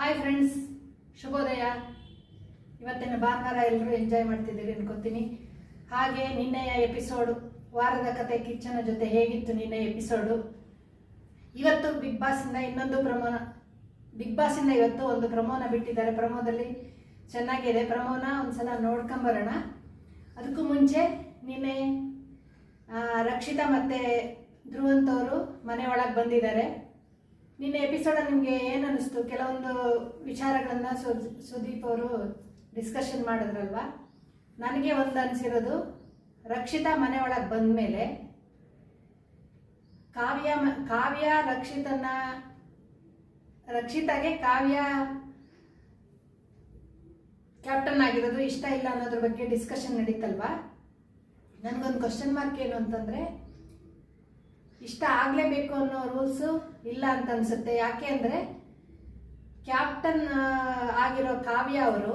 Hi friends ಶುಭೋದಯ. ಇವತ್ತಿನ ಭಾನುವಾರ ಎಲ್ಲರೂ ಎಂಜಾಯ್ ಮಾಡ್ತಿದ್ದೀರಿ ಅನ್ಕೋತೀನಿ. ಹಾಗೆ ನಿನ್ನೆಯ ಎಪಿಸೋಡು ವಾರದ ಕತೆ ಕಿಚ್ಚನ ಜೊತೆ ಹೇಗಿತ್ತು ನಿನ್ನೆ ಎಪಿಸೋಡು ಇವತ್ತು ಬಿಗ್ ಬಾಸಿಂದ ಇನ್ನೊಂದು ಪ್ರಮೋನ ಬಿಗ್ ಬಾಸಿಂದ ಇವತ್ತು ಒಂದು ಪ್ರಮೋನ ಬಿಟ್ಟಿದ್ದಾರೆ. ಪ್ರಮೋದಲ್ಲಿ ಚೆನ್ನಾಗಿದೆ. ಪ್ರಮೋನ ಒಂದ್ಸಲ ನೋಡ್ಕೊಂಬರೋಣ. ಅದಕ್ಕೂ ಮುಂಚೆ ನಿನ್ನೆ ರಕ್ಷಿತಾ ಮತ್ತೆ ಧ್ರುವಂತವರು ಮನೆ ಒಳಗೆ ಬಂದಿದ್ದಾರೆ. ನಿನ್ನೆ ಎಪಿಸೋಡ್ ನಿಮಗೆ ಏನ್ ಅನಿಸ್ತು? ಕೆಲವೊಂದು ವಿಚಾರಗಳನ್ನ ಸುದೀಪ್ ಅವರು ಡಿಸ್ಕಷನ್ ಮಾಡಿದ್ರಲ್ವಾ? ನನಗೆ ಒಂದು ಅನಿಸಿರೋದು, ರಕ್ಷಿತಾ ಮನೆ ಒಳಗೆ ಬಂದ ಮೇಲೆ ಕಾವ್ಯ ಕಾವ್ಯ ರಕ್ಷಿತನ, ರಕ್ಷಿತಾಗೆ ಕಾವ್ಯ ಕ್ಯಾಪ್ಟನ್ ಆಗಿರೋದು ಇಷ್ಟ ಇಲ್ಲ ಅನ್ನೋದ್ರ ಬಗ್ಗೆ ಡಿಸ್ಕಷನ್ ನಡೀತಲ್ವಾ? ನನಗೊಂದು ಕ್ವಶನ್ ಮಾರ್ಕ್ ಏನು ಅಂತಂದರೆ ಇಷ್ಟ ಆಗಲೇಬೇಕು ಅನ್ನೋ ರೂಲ್ಸು ಇಲ್ಲ ಅಂತ ಅನ್ಸುತ್ತೆ. ಯಾಕೆ ಅಂದರೆ ಕ್ಯಾಪ್ಟನ್ ಆಗಿರೋ ಕಾವ್ಯ ಅವರು,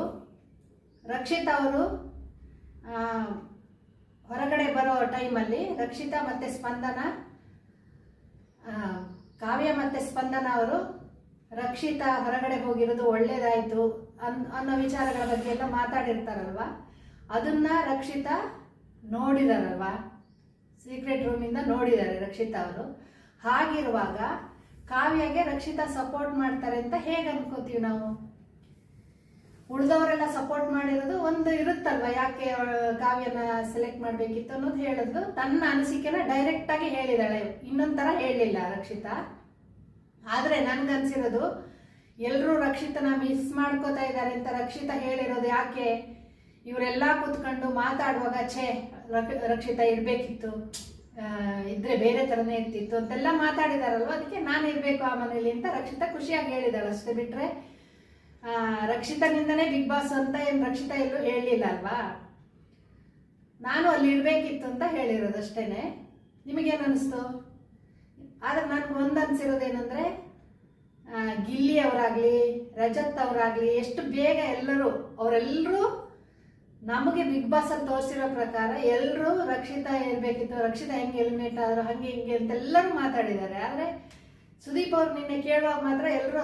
ರಕ್ಷಿತಾ ಅವರು ಹೊರಗಡೆ ಬರೋ ಟೈಮಲ್ಲಿ ರಕ್ಷಿತಾ ಮತ್ತು ಸ್ಪಂದನ ಕಾವ್ಯ ಮತ್ತು ಸ್ಪಂದನ ಅವರು ರಕ್ಷಿತಾ ಹೊರಗಡೆ ಹೋಗಿರೋದು ಒಳ್ಳೆಯದಾಯಿತು ಅನ್, ಅನ್ನೋ ವಿಚಾರಗಳ ಬಗ್ಗೆ ಎಲ್ಲ ಮಾತಾಡಿರ್ತಾರಲ್ವ? ಅದನ್ನ ರಕ್ಷಿತಾ ನೋಡಿದಾರಲ್ವಾ? ಸೀಕ್ರೆಟ್ ರೂಮಿಂದ ನೋಡಿದ್ದಾರೆ ರಕ್ಷಿತಾ ಅವರು. ಹಾಗಿರುವಾಗ ಕಾವ್ಯಗೆ ರಕ್ಷಿತಾ ಸಪೋರ್ಟ್ ಮಾಡ್ತಾರೆ ಅಂತ ಹೇಗೆ ಅನ್ಕೋತೀವಿ ನಾವು? ಉಳಿದವರೆಲ್ಲ ಸಪೋರ್ಟ್ ಮಾಡಿರೋದು ಒಂದು ಇರುತ್ತಲ್ವ? ಯಾಕೆ ಕಾವ್ಯನ ಸೆಲೆಕ್ಟ್ ಮಾಡಬೇಕಿತ್ತು ಅನ್ನೋದು ಹೇಳಿದ್ಲು ತನ್ನ ಅನಿಸಿಕೆನ ಡೈರೆಕ್ಟ್ ಆಗಿ ಹೇಳಿದಾಳೆ. ಇನ್ನೊಂದ್ ಥರ ಹೇಳಿಲ್ಲ ರಕ್ಷಿತಾ. ಆದ್ರೆ ನನ್ಗನ್ಸಿರೋದು ಎಲ್ಲರೂ ರಕ್ಷಿತನ ಮಿಸ್ ಮಾಡ್ಕೋತಾ ಇದ್ದಾರೆ ಅಂತ ರಕ್ಷಿತಾ ಹೇಳಿರೋದು ಯಾಕೆ? ಇವರೆಲ್ಲ ಕೂತ್ಕೊಂಡು ಮಾತಾಡುವಾಗ ಛೇ ರಕ್ಷಿತ ಇರಬೇಕಿತ್ತು ಇದ್ರೆ ಬೇರೆ ಥರನೇ ಇರ್ತಿತ್ತು ಅಂತೆಲ್ಲ ಮಾತಾಡಿದಾರಲ್ವ? ಅದಕ್ಕೆ ನಾನು ಇರಬೇಕು ಆ ಮನೇಲಿ ಅಂತ ರಕ್ಷಿತಾ ಖುಷಿಯಾಗಿ ಹೇಳಿದಾಳೆ. ಅಷ್ಟೇ ಬಿಟ್ರೆ ಆ, ರಕ್ಷಿತನಿಂದನೇ ಬಿಗ್ ಬಾಸ್ ಅಂತ ಏನು ರಕ್ಷಿತಾ ಎಲ್ಲೂ ಹೇಳಲಿಲ್ಲ ಅಲ್ವಾ? ನಾನು ಅಲ್ಲಿ ಇರ್ಬೇಕಿತ್ತು ಅಂತ ಹೇಳಿರೋದು ಅಷ್ಟೇನೆ. ನಿಮಗೇನು ಅನಿಸ್ತು? ಆದ್ರೆ ನನ್ಗೆ ಒಂದು ಗಿಲ್ಲಿ ಅವರಾಗ್ಲಿ ರಜತ್ ಅವರಾಗ್ಲಿ ಎಷ್ಟು ಬೇಗ ಎಲ್ಲರೂ ಅವರೆಲ್ಲರೂ ನಮಗೆ ಬಿಗ್ ಬಾಸ್ ಅಲ್ಲಿ ತೋರಿಸಿರೋ ಪ್ರಕಾರ ಎಲ್ಲರೂ ರಕ್ಷಿತಾ ಇರ್ಬೇಕಿತ್ತು ರಕ್ಷಿತಾ ಹೆಂಗೆ ಎಲಿಮಿನೇಟ್ ಆದ್ರು ಹಂಗೆ ಹಿಂಗೆ ಅಂತೆಲ್ಲರೂ ಮಾತಾಡಿದ್ದಾರೆ. ಆದ್ರೆ ಸುದೀಪ್ ಅವ್ರು ನಿನ್ನೆ ಕೇಳುವಾಗ ಮಾತ್ರ ಎಲ್ಲರೂ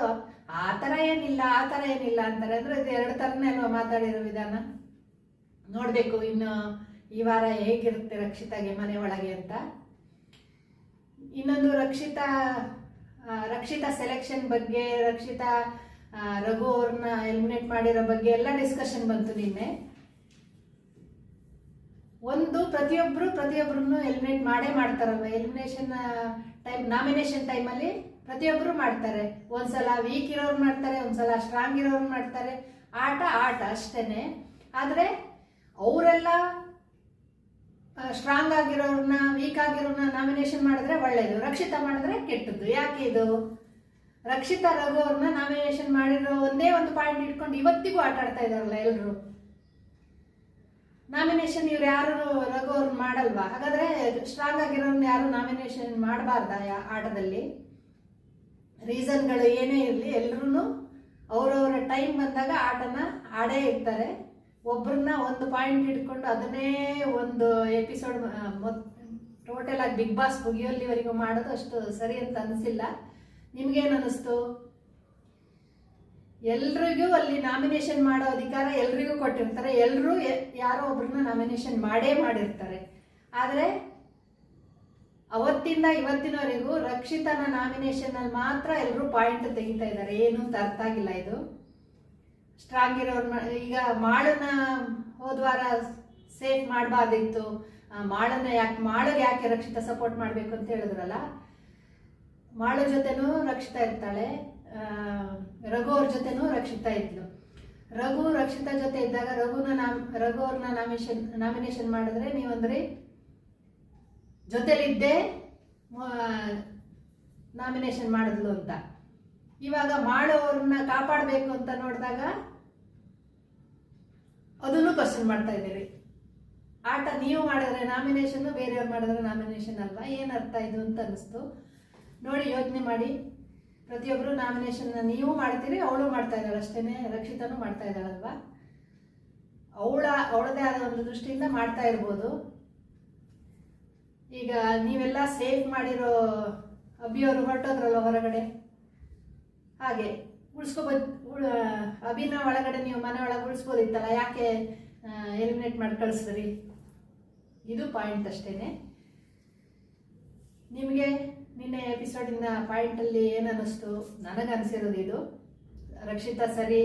ಆ ಥರ ಏನಿಲ್ಲ, ಆ ಥರ ಏನಿಲ್ಲ ಅಂತಾರೆ. ಅಂದ್ರೆ ಇದು ಎರಡು ಥರನೇ ಅಲ್ವಾ ಮಾತಾಡಿರೋ ವಿಧಾನ? ನೋಡಬೇಕು ಇನ್ನು ಈ ವಾರ ಹೇಗಿರುತ್ತೆ ರಕ್ಷಿತಾಗೆ ಮನೆ ಒಳಗೆ ಅಂತ. ಇನ್ನೊಂದು ರಕ್ಷಿತಾ ರಕ್ಷಿತಾ ಸೆಲೆಕ್ಷನ್ ಬಗ್ಗೆ, ರಕ್ಷಿತಾ ರಘು ಅವ್ರನ್ನ ಎಲಿಮಿನೇಟ್ ಮಾಡಿರೋ ಬಗ್ಗೆ ಎಲ್ಲ ಡಿಸ್ಕಷನ್ ಬಂತು ನಿನ್ನೆ. ಒಂದು ಪ್ರತಿಯೊಬ್ಬರು ಪ್ರತಿಯೊಬ್ಬರನ್ನು ಎಲಿಮಿನೇಟ್ ಮಾಡೇ ಮಾಡ್ತಾರಲ್ವ? ಎಲಿಮಿನೇಷನ್ ಟೈಮ್ ನಾಮಿನೇಷನ್ ಟೈಮಲ್ಲಿ ಪ್ರತಿಯೊಬ್ಬರು ಮಾಡ್ತಾರೆ. ಒಂದ್ಸಲ ವೀಕ್ ಇರೋರು ಮಾಡ್ತಾರೆ, ಒಂದ್ಸಲ ಸ್ಟ್ರಾಂಗ್ ಇರೋರು ಮಾಡ್ತಾರೆ. ಆಟ ಆಟ ಅಷ್ಟೇನೆ. ಆದರೆ ಅವರೆಲ್ಲ ಸ್ಟ್ರಾಂಗ್ ಆಗಿರೋರ್ನ ವೀಕ್ ಆಗಿರೋರನ್ನ ನಾಮಿನೇಷನ್ ಮಾಡಿದ್ರೆ ಒಳ್ಳೇದು. ರಕ್ಷಿತ ಮಾಡಿದ್ರೆ ಕೆಟ್ಟದ್ದು. ಯಾಕೆ ಇದು? ರಕ್ಷಿತ ರಘು ಅವ್ರನ್ನ ನಾಮಿನೇಷನ್ ಮಾಡಿರೋ ಒಂದೇ ಒಂದು ಪಾಯಿಂಟ್ ಇಟ್ಕೊಂಡು ಇವತ್ತಿಗೂ ಆಟ ಆಡ್ತಾ ಇದಾರಲ್ಲ ಎಲ್ಲರೂ ನಾಮಿನೇಷನ್ ಇವ್ರು ಯಾರು ರಘು ಅವ್ರು ಮಾಡಲ್ವಾ? ಹಾಗಾದ್ರೆ ಸ್ಟ್ರಾಂಗ್ ಆಗಿರೋರ್ನ ಯಾರು ನಾಮಿನೇಷನ್ ಮಾಡಬಾರ್ದ ಆಟದಲ್ಲಿ? ರೀಸನ್ಗಳು ಏನೇ ಇರಲಿ ಎಲ್ಲರೂ ಅವರವರ ಟೈಮ್ ಬಂದಾಗ ಆಟನ ಆಡೇ ಇರ್ತಾರೆ. ಒಬ್ಬರನ್ನ ಒಂದು ಪಾಯಿಂಟ್ ಹಿಡ್ಕೊಂಡು ಅದನ್ನೇ ಒಂದು ಎಪಿಸೋಡ್ ಟೋಟಲ್ ಆಗಿ ಬಿಗ್ ಬಾಸ್ ಮುಗಿಯೋಲ್ಲಿವರೆಗೂ ಮಾಡೋದು ಅಷ್ಟು ಸರಿ ಅಂತ ಅನಿಸಿಲ್ಲ. ನಿಮ್ಗೇನು ಅನ್ನಿಸ್ತು ಎಲ್ರಿಗೂ ಅಲ್ಲಿ ನಾಮಿನೇಷನ್ ಮಾಡೋ ಅಧಿಕಾರ ಎಲ್ರಿಗೂ ಕೊಟ್ಟಿರ್ತಾರೆ. ಎಲ್ಲರೂ ಯಾರೋ ಒಬ್ರನ್ನ ನಾಮಿನೇಷನ್ ಮಾಡೇ ಮಾಡಿರ್ತಾರೆ. ಆದರೆ ಅವತ್ತಿಂದ ಇವತ್ತಿನವರೆಗೂ ರಕ್ಷಿತನ ನಾಮಿನೇಷನ್ ಅಲ್ಲಿ ಮಾತ್ರ ಎಲ್ಲರೂ ಪಾಯಿಂಟ್ ತೆಗಿತಾ ಇದ್ದಾರೆ. ಏನು ಆಗಿಲ್ಲ ಇದು. ಸ್ಟ್ರಾಂಗ್ ಇರೋರು ಈಗ ಮಾಳನ್ನ ಹೋದ್ವಾರ ಸೇಫ್ ಮಾಡಬಾರ್ದಿತ್ತು. ಮಾಳನ್ನ ಯಾಕೆ ಮಾಳಿಗೆ ಯಾಕೆ ರಕ್ಷಿತ ಸಪೋರ್ಟ್ ಮಾಡಬೇಕು ಅಂತ ಹೇಳಿದ್ರಲ್ಲ? ಮಾಳ ಜೊತೆನೂ ರಕ್ಷಿತ ಇರ್ತಾಳೆ. ರಘು ಅವ್ರ ಜೊತೆನೂ ರಕ್ಷಿತಾ ಇದ್ಲು. ರಘು, ರಕ್ಷಿತಾ ಜೊತೆ ಇದ್ದಾಗ ರಘುನ ನಾಮ್, ರಘು ಅವ್ರನ್ನ ನಾಮಿನೇಷನ್ ನಾಮಿನೇಷನ್ ಮಾಡಿದ್ರೆ ನೀವಂದ್ರಿ ಜೊತೆಲಿದ್ದೆ ನಾಮಿನೇಷನ್ ಮಾಡಿದ್ಲು ಅಂತ. ಇವಾಗ ಮಾಡೋವ್ರನ್ನ ಕಾಪಾಡಬೇಕು ಅಂತ ನೋಡಿದಾಗ ಅದನ್ನು ಕ್ವಶನ್ ಮಾಡ್ತಾ ಇದ್ದೀರಿ. ಆಟ ನೀವು ಮಾಡಿದ್ರೆ ನಾಮಿನೇಷನ್ ಬೇರೆಯವ್ರು ಮಾಡಿದ್ರೆ ನಾಮಿನೇಷನ್ ಅಲ್ವಾ? ಏನು ಅರ್ಥ ಇದು ಅಂತ ಅನ್ನಿಸ್ತು. ನೋಡಿ ಯೋಚನೆ ಮಾಡಿ. ಪ್ರತಿಯೊಬ್ಬರು ನಾಮಿನೇಷನ್ ನೀವು ಮಾಡ್ತೀರಿ, ಅವಳು ಮಾಡ್ತಾ ಇದ್ದಾಳೆ ಅಷ್ಟೇನೆ, ರಕ್ಷಿತಾನು ಮಾಡ್ತಾ ಇದ್ದಾಳಲ್ವಾ? ಅವಳ, ಅವಳದೇ ಆದ ಒಂದು ದೃಷ್ಟಿಯಿಂದ ಮಾಡ್ತಾ ಇರ್ಬೋದು. ಈಗ ನೀವೆಲ್ಲ ಸೇಫ್ ಮಾಡಿರೋ ಅಭಿಯವರು ಹೊರಟೋದ್ರಲ್ಲ ಹೊರಗಡೆ? ಹಾಗೆ, ಉಳಿಸ್ಕೋಬೋದು ಅಭಿನ ಒಳಗಡೆ ನೀವು ಮನೆ ಒಳಗೆ ಉಳಿಸ್ಬೋದಿತ್ತಲ್ಲ, ಯಾಕೆ ಎಲಿಮಿನೇಟ್ ಮಾಡಿ ಕಳಿಸ್ರಿ? ಇದು ಪಾಯಿಂಟ್ ಅಷ್ಟೇ ನಿಮಗೆ ನಿನ್ನೆ ಎಪಿಸೋಡಿನ ಪಾಯಿಂಟಲ್ಲಿ ಏನು ನನಗೆ ಅನಿಸಿರೋದು ಇದು. ರಕ್ಷಿತಾ ಸರಿ,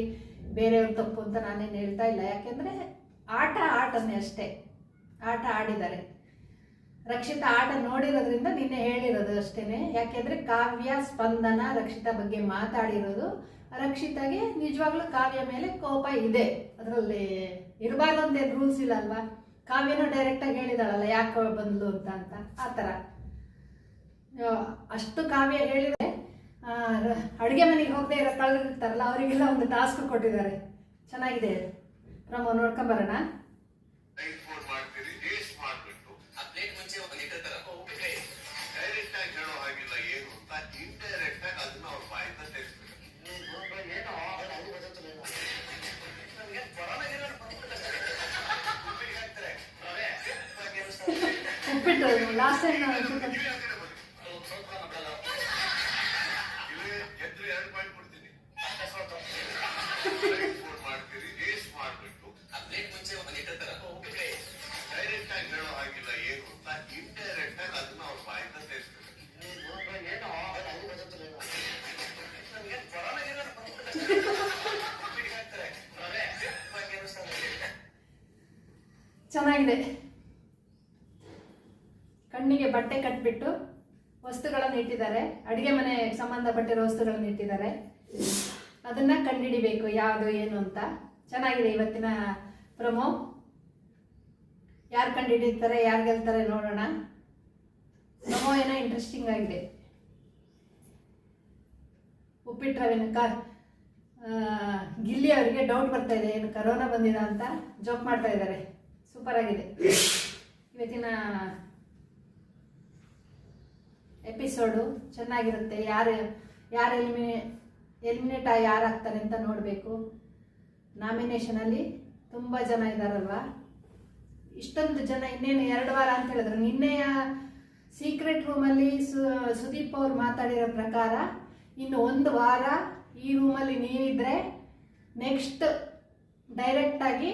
ಬೇರೆಯವ್ರ ತಪ್ಪು ಅಂತ ನಾನೇನು ಹೇಳ್ತಾ ಇಲ್ಲ. ಯಾಕೆಂದರೆ ಆಟ ಆಟನೇ ಅಷ್ಟೇ. ಆಟ ಆಡಿದ್ದಾರೆ. ರಕ್ಷಿತಾ ಆಟ ನೋಡಿರೋದ್ರಿಂದ ನಿನ್ನೆ ಹೇಳಿರೋದು ಅಷ್ಟೇನೆ. ಯಾಕೆಂದ್ರೆ ಕಾವ್ಯ, ಸ್ಪಂದನ, ರಕ್ಷಿತಾ ಬಗ್ಗೆ ಮಾತಾಡಿರೋದು. ರಕ್ಷಿತಾಗೆ ನಿಜವಾಗ್ಲೂ ಕಾವ್ಯ ಮೇಲೆ ಕೋಪ ಇದೆ. ಅದರಲ್ಲಿ ಇರಬಾರ್ದು ರೂಲ್ಸ್ ಇಲ್ಲ ಅಲ್ವಾ ಕಾವ್ಯನೂ ಡೈರೆಕ್ಟಾಗಿ ಹೇಳಿದಾಳಲ್ಲ, ಯಾಕೆ ಬಂದ್ಲು ಅಂತ ಅಂತ. ಆ ಥರ. ಅಷ್ಟು ಕಾವ್ಯ ಹೇಳಿದ್ರೆ ಅಡುಗೆ ಮನೆಗೆ ಹೋಗದೆ ಇರೋ ಕಳೆದಿರ್ತಾರಲ್ಲ ಅವರಿಗೆಲ್ಲ ಒಂದು ಟಾಸ್ಕ್ ಕೊಟ್ಟಿದ್ದಾರೆ. ಚೆನ್ನಾಗಿದೆ ನಮ್ಮ ನೋಡ್ಕೊಂಬರೋಣ ಬರೋಣ. ಲಾಸ್ಟ್ ಮಾಡ್ತೀರಿ ಚೆನ್ನಾಗಿದೆ. ಕಣ್ಣಿಗೆ ಬಟ್ಟೆ ಕಟ್ಬಿಟ್ಟು ವಸ್ತುಗಳನ್ನು ಇಟ್ಟಿದ್ದಾರೆ. ಅಡುಗೆ ಮನೆ ಸಂಬಂಧಪಟ್ಟಿರೋ ವಸ್ತುಗಳನ್ನು ಇಟ್ಟಿದ್ದಾರೆ. ಅದನ್ನ ಕಂಡುಹಿಡಿಬೇಕು ಯಾವುದು, ಏನು ಅಂತ. ಚೆನ್ನಾಗಿದೆ ಇವತ್ತಿನ ಪ್ರಮೋ. ಯಾರು ಕಂಡುಹಿಡಿತಾರೆ ಯಾರು ಗೆಲ್ತಾರೆ ನೋಡೋಣ. ಪ್ರಮೋ ಏನೋ ಇಂಟ್ರೆಸ್ಟಿಂಗ್ ಆಗಿದೆ. ಉಪ್ಪಿಟ್ಟು ರವಿನ ಕ ಗಿಲ್ಲಿ ಅವರಿಗೆ ಡೌಟ್ ಬರ್ತಾ ಇದೆ, ಏನು ಕರೋನಾ ಬಂದಿದೆ ಅಂತ? ಜೋಕ್ ಮಾಡ್ತಾ ಇದ್ದಾರೆ. ಸೂಪರ್ ಆಗಿದೆ. ಇವತ್ತಿನ ಎಪಿಸೋಡು ಚೆನ್ನಾಗಿರುತ್ತೆ. ಯಾರು ಯಾರು ಎಲ್ಮಿ, ಎಲಿಮಿನೇಟ್ ಯಾರು ಆಗ್ತಾರೆ ಅಂತ ನೋಡಬೇಕು. ನಾಮಿನೇಷನಲ್ಲಿ ತುಂಬ ಜನ ಇದ್ದಾರಲ್ವಾ ಇಷ್ಟೊಂದು ಜನ ಇನ್ನೇನು ಎರಡು ವಾರ ಅಂತ ಹೇಳಿದ್ರು. ನಿನ್ನೆಯ ಸೀಕ್ರೆಟ್ ರೂಮಲ್ಲಿ ಸು, ಸುದೀಪ್ ಅವ್ರು ಮಾತಾಡಿರೋ ಪ್ರಕಾರ ಇನ್ನು ಒಂದು ವಾರ ಈ ರೂಮಲ್ಲಿ ನೀವಿದ್ರೆ ನೆಕ್ಸ್ಟ್ ಡೈರೆಕ್ಟಾಗಿ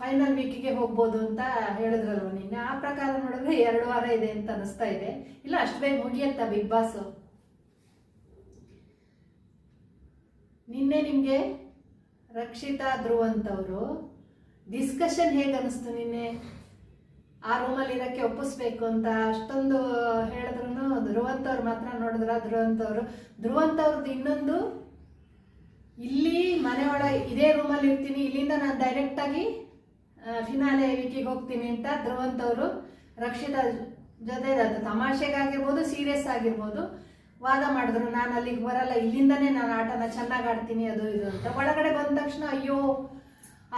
ಫೈನಲ್ ವೀಕಿಗೆ ಹೋಗ್ಬೋದು ಅಂತ ಹೇಳಿದ್ರಲ್ವ ನಿನ್ನೆ. ಆ ಪ್ರಕಾರ ನೋಡಿದ್ರೆ ಎರಡು ವಾರ ಇದೆ ಅಂತ ಅನಿಸ್ತಾ ಇದೆ. ಇಲ್ಲ, ಅಷ್ಟು ಬೇಗ ಮುಗಿಯತ್ತ ಬಿಗ್ ಬಾಸ್. ನಿನ್ನೆ ನಿಮಗೆ ರಕ್ಷಿತಾ ಧ್ರುವ್ ಅಂತವರು ಡಿಸ್ಕಷನ್ ಹೇಗೆ ಅನಿಸ್ತು ನಿನ್ನೆ? ಆ ರೂಮಲ್ಲಿ ಇರೋಕ್ಕೆ ಒಪ್ಪಿಸ್ಬೇಕು ಅಂತ ಅಷ್ಟೊಂದು ಹೇಳಿದ್ರು ಧ್ರುವಂತವ್ರು ಮಾತ್ರ ನೋಡಿದ್ರ. ಧ್ರುವಂತವ್ರು ಧ್ರುವಂತವ್ರದ್ದು ಇನ್ನೊಂದು, ಇಲ್ಲಿ ಮನೆ ಇದೇ ರೂಮಲ್ಲಿ ಇರ್ತೀನಿ, ಇಲ್ಲಿಂದ ನಾನು ಡೈರೆಕ್ಟಾಗಿ ಫಿನಾಲೆ ವೀಕಿಗೆ ಹೋಗ್ತೀನಿ ಅಂತ ಧ್ರುವಂತವರು ರಕ್ಷಿತಾ ಜೊತೆ ತಮಾಷೆಗಾಗಿರ್ಬೋದು ಸೀರಿಯಸ್ ಆಗಿರ್ಬೋದು ವಾದ ಮಾಡಿದ್ರು. ನಾನು ಅಲ್ಲಿಗೆ ಬರಲ್ಲ. ಇಲ್ಲಿಂದನೇ ನಾನು ಆಟನ ಚೆನ್ನಾಗಿ ಆಡ್ತೀನಿ, ಅದು ಇದು ಅಂತ. ಒಳಗಡೆ ಬಂದ ತಕ್ಷಣ ಅಯ್ಯೋ,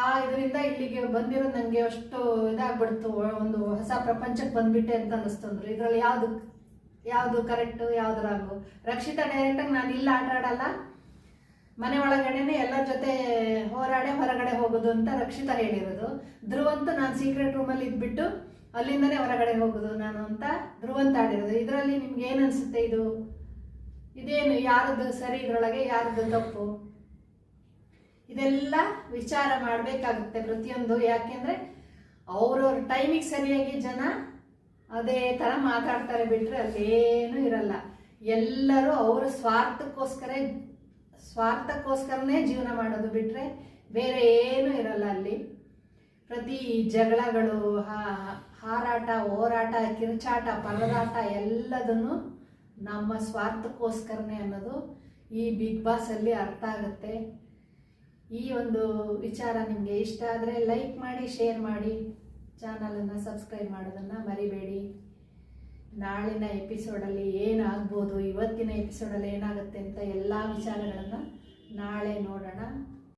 ಆ ಇದರಿಂದ ಇಲ್ಲಿಗೆ ಬಂದಿರೋದು ನನಗೆ ಅಷ್ಟು ಇದಾಗ್ಬಿಡ್ತು. ಒಂದು ಹೊಸ ಪ್ರಪಂಚಕ್ಕೆ ಬಂದ್ಬಿಟ್ಟೆ ಅಂತ ಅನ್ನಿಸ್ತಂದ್ರು ಇದರಲ್ಲಿ ಯಾವುದು ಯಾವುದು ಕರೆಕ್ಟು ಯಾವುದು ರಾಗು ರಕ್ಷಿತಾ ಡೈರೆಕ್ಟಾಗಿ ನಾನು ಇಲ್ಲ ಆಟ ಆಡಲ್ಲ. ಮನೆ ಒಳಗಡೆನೆ ಎಲ್ಲರ ಜೊತೆ ಹೋರಾಡೆ ಹೊರಗಡೆ ಹೋಗೋದು ಅಂತ ರಕ್ಷಿತ ಹೇಳಿರೋದು. ಧ್ರುವಂತ ನಾನು ಸೀಕ್ರೆಟ್ ರೂಮಲ್ಲಿ ಇದ್ಬಿಟ್ಟು ಅಲ್ಲಿಂದನೇ ಹೊರಗಡೆ ಹೋಗೋದು ನಾನು ಅಂತ ಧ್ರುವಂತ ಆಡಿರೋದು ಇದರಲ್ಲಿ ನಿಮ್ಗೆ ಏನು ಅನಿಸುತ್ತೆ ಇದು? ಇದೇನು ಯಾರದ್ದು ಸರಿ ಇದರೊಳಗೆ ಯಾರದ್ದು ತಪ್ಪು? ಇದೆಲ್ಲ ವಿಚಾರ ಮಾಡಬೇಕಾಗುತ್ತೆ ಪ್ರತಿಯೊಂದು. ಯಾಕೆಂದ್ರೆ ಅವ್ರವ್ರ ಟೈಮಿಗೆ ಸರಿಯಾಗಿ ಜನ ಅದೇ ಥರ ಮಾತಾಡ್ತಾರೆ ಬಿಟ್ರೆ ಅಲ್ಲೇನೂ ಇರಲ್ಲ. ಎಲ್ಲರೂ ಅವರ ಸ್ವಾರ್ಥಕ್ಕೋಸ್ಕರ ಸ್ವಾರ್ಥಕ್ಕೋಸ್ಕರನೇ ಜೀವನ ಮಾಡೋದು ಬಿಟ್ಟರೆ ಬೇರೆ ಏನೂ ಇರಲ್ಲ ಅಲ್ಲಿ. ಪ್ರತಿ ಜಗಳಗಳು ಹಾರಾಟ, ಹೋರಾಟ, ಕಿರುಚಾಟ, ಪರದಾಟ ಎಲ್ಲದನ್ನು ನಮ್ಮ ಸ್ವಾರ್ಥಕ್ಕೋಸ್ಕರನೇ ಅನ್ನೋದು ಈ ಬಿಗ್ ಬಾಸಲ್ಲಿ ಅರ್ಥ ಆಗುತ್ತೆ. ಈ ಒಂದು ವಿಚಾರ ನಿಮಗೆ ಇಷ್ಟ ಆದರೆ ಲೈಕ್ ಮಾಡಿ ಶೇರ್ ಮಾಡಿ. ಚಾನಲನ್ನು ಸಬ್ಸ್ಕ್ರೈಬ್ ಮಾಡೋದನ್ನು ಮರಿಬೇಡಿ. ನಾಳಿನ ಎಪಿಸೋಡಲ್ಲಿ ಏನಾಗ್ಬೋದು ಇವತ್ತಿನ ಎಪಿಸೋಡಲ್ಲಿ ಏನಾಗುತ್ತೆ ಅಂತ ಎಲ್ಲ ವಿಚಾರಗಳನ್ನು ನಾಳೆ ನೋಡೋಣ.